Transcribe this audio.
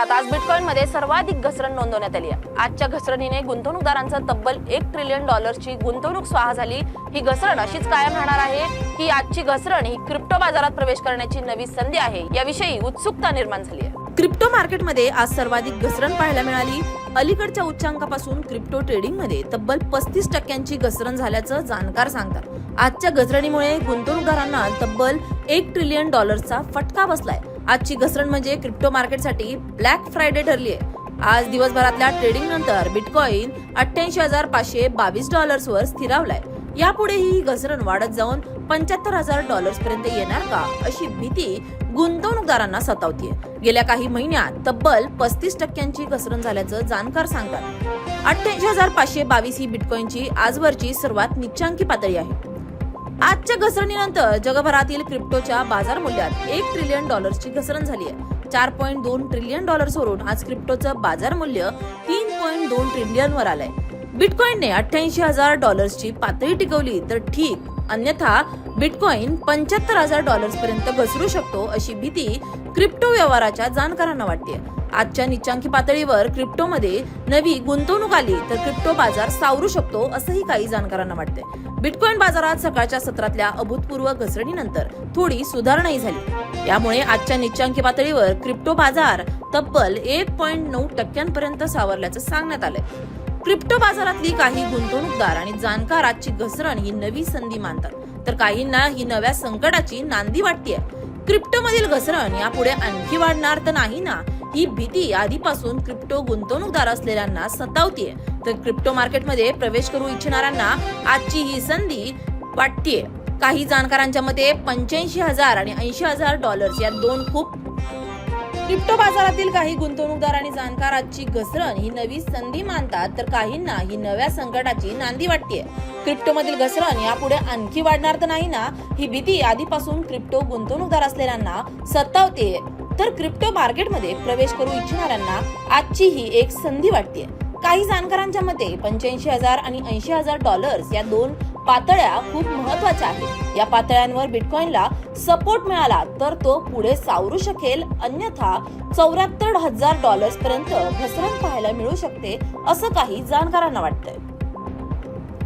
जगभरात आज बिटकॉइनमध्ये सर्वाधिक घसरण नोंदवण्यात आली आहे. आजच्या घसरणीने गुंतवणूकदारांचा तब्बल एक ट्रिलियन डॉलरची गुंतवणूक स्वाहा झाली. ही घसरण अशीच कायम राहणार आहे ही आजची घसरण ही क्रिप्टो बाजारात प्रवेश करण्याची नवी संधी आहे याविषयी उत्सुकता निर्माण झाली आहे. क्रिप्टो मार्केटमध्ये आज सर्वाधिक घसरण पाहायला मिळाली. अलीकडच्या उच्चांकापासून क्रिप्टो ट्रेडिंगमध्ये तब्बल पस्तीस टक्क्यांची घसरण झाल्याचं जाणकार सांगतात. आजच्या घसरणीमुळे गुंतवणूकदारांना तब्बल एक ट्रिलियन डॉलरचा फटका बसलाय. आजची घसरण म्हणजे क्रिप्टो मार्केटसाठी ब्लॅक फ्रायडे ठरली आहे आज दिवसभरातल्या ट्रेडिंग नंतर बिटकॉइन अठ्ठ्याऐंशी हजार पाचशे बावीस डॉलर्सवर स्थिरावलाय. यापुढेही ही घसरण वाढत जाऊन पंच्याहत्तर हजार डॉलर्स पर्यंत येणार का अशी भीती गुंतवणूकदारांना सतावतीये. गेल्या काही महिन्यात तब्बल पस्तीस टक्क्यांची घसरण झाल्याचं जाणकार सांगतात. अठ्ठ्याऐंशी हजार पाचशे बावीस ही बिटकॉइनची आजवरची सर्वात निच्चांकी पातळी आहे. आजच्या घसरणीनंतर जगभरातील क्रिप्टोच्या बाजार मूल्यात एक ट्रिलियन डॉलर्सची घसरण झाली आहे. चार पॉईंट दोन ट्रिलियन डॉलर्सवरून आज क्रिप्टोचं बाजार मूल्य तीन पॉईंट दोन ट्रिलियन वर आलंय. बिटकॉईनने अठ्ठ्याऐंशी हजार डॉलर्सची पातळी टिकवली तर ठीक अन्यथा बिटकॉईन पंच्याहत्तर हजार डॉलर्स पर्यंत घसरू शकतो अशी भीती क्रिप्टो व्यवहाराच्या जाणकारांना वाटते आजच्या निच्चांकी पातळीवर क्रिप्टोमध्ये नवी गुंतवणूक आली तर क्रिप्टो बाजार सावरू शकतो असंही काही जाणकारांना वाटते बिटकॉइन बाजारात सकाळच्या सत्रातल्या अभूतपूर्व घसरणीनंतर थोडी सुधारणाही झाली. यामुळे आजच्या निच्चांकी पातळीवर क्रिप्टो बाजार तब्बल एक पॉईंट नऊ टक्क्यांपर्यंत सावरल्याचं सांगण्यात आलंय. क्रिप्टो बाजारातली काही गुंतवणूकदार आणि जाणकार आजची घसरण ही नवी संधी मानतात. तर काहींना ही नव्या संकटाची नांदी वाटतेय. क्रिप्टो मधील घसरण यापुढे आणखी वाढणार तर नाही ना? ही भीती आधीपासून क्रिप्टो गुंतवणूकदार असलेल्यांना सतावतीये. तर क्रिप्टो मार्केटमध्ये प्रवेश करू इच्छिणाऱ्यांना आजची ही संधी वाटतेय. काही जाणकारांच्या मते पंच्याऐंशी हजार आणि ऐंशी हजार डॉलर्स या दोन खूप क्रिप्टो बाजारातील काही गुंतवणूकदार आणि जाणकार आजची घसरण ही नवी संधी मानतात तर काहींना ही नव्या संकटाची नांदी वाटतेय. क्रिप्टो मधील घसरण यापुढे आणखी वाढणार तर नाही ना? ही भीती आधीपासून क्रिप्टो गुंतवणूकदार असलेल्यांना सतावते तर क्रिप्टो मार्केटमध्ये प्रवेश करू इच्छिणाऱ्यांना आजची ही एक संधी वाटते काही जाणकारांच्या मते पंच्याऐंशी हजार आणि ऐंशी हजार डॉलर्स या दोन पातळ्या खूप महत्त्वाच्या आहेत. या पातळ्यांवर बिटकॉइनला सपोर्ट मिळाला तर तो पुढे सावरू शकेल अन्यथा चौऱ्याहत्तर हजार डॉलर्स पर्यंत घसरण पाहायला मिळू शकते असं काही जाणकारांना वाटतंय.